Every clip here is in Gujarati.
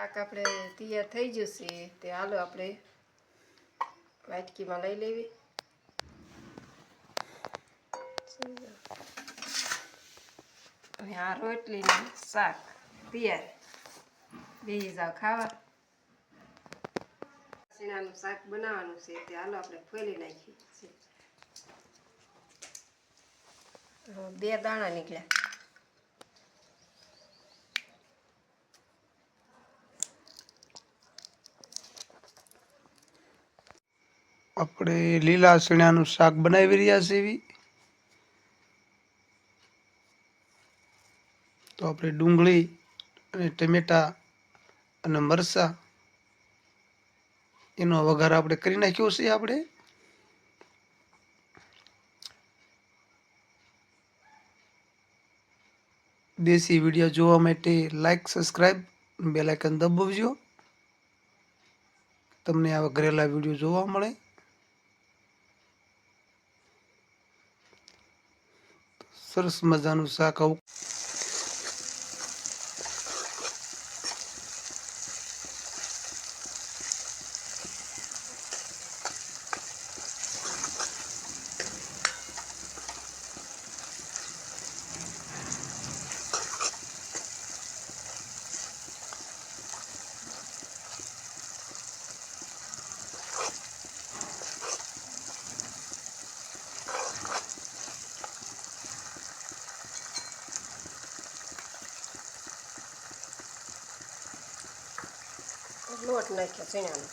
શાક આપણે તૈયાર થઈ જશે તે હાલો આપણે વાટકીમાં લઈ લેવી. હવે આ રોટલી શાક તૈયાર. બેસી જાવ ખાવા. સીણાનું શાક બનાવવાનું છે તે હાલો આપણે ફોલી નાખીએ. બે દાણા નીકળ્યા. આપણે લીલા ચણાનું શાક બનાવી રહ્યા છે એવી. તો આપણે ડુંગળી અને ટમેટા અને મરચાં એનો વઘાર આપણે કરી નાખ્યો છે આપણે. દેશી વીડિયો જોવા માટે લાઈક સબસ્ક્રાઈબ બેલાઇકન દબાવજો. તમને આવા ઘરેલા વીડિયો જોવા મળે. સરસ મજાનું શાક આવું લોટ નાખ્યો ચણાનો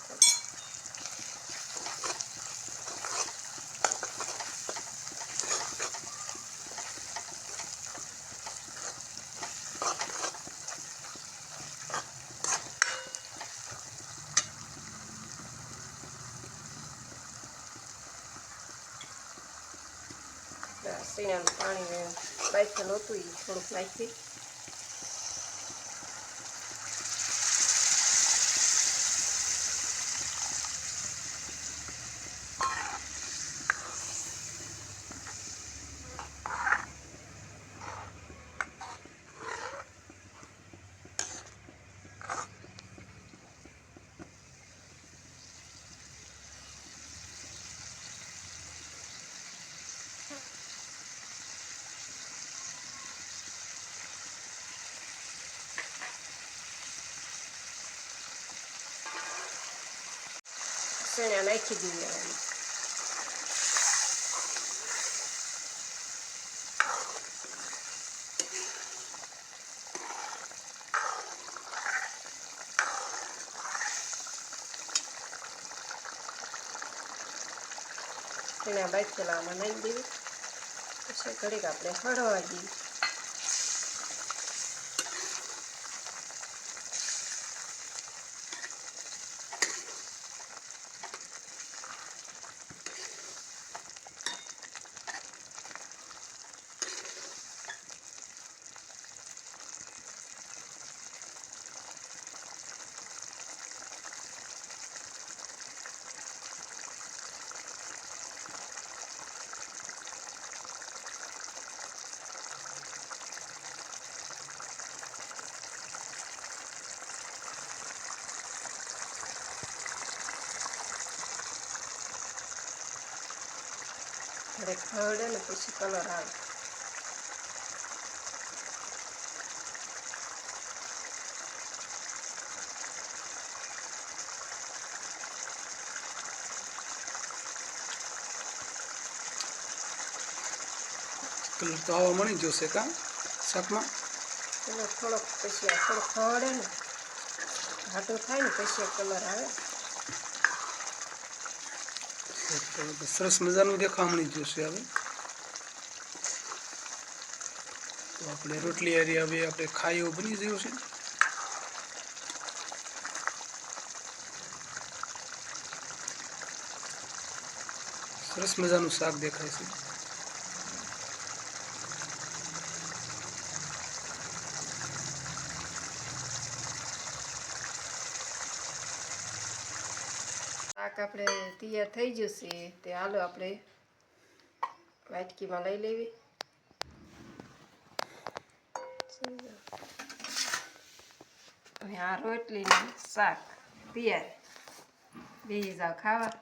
શીણાનું પાણી હતું એ થોડુંક નાખી ચણા નાખી દઈએ. ચણા બાફેલા આમાં નાખી દેવી પછી ઘડીક આપણે હળવા દઈએ ઘડીક હળે ને પછી કલર આવે કલર તો આવા મળી જશે કા શાકમાં થોડોક પછી થોડોક હળે ને ઘાટું થાય ને પછી કલર આવે સરસ મજાનું દેખામણી જોશે હવે. તો આપણે રોટલી હારી હવે આપણે ખાઈ એવું બની ગયું છે. સરસ મજાનું શાક દેખાય છે. શાક આપણે તૈયાર થઈ જશે તે હાલો આપણે વાટકીમાં લઈ લેવી. અને આ રોટલીનું શાક તૈયાર. બે જાવ ખાવા.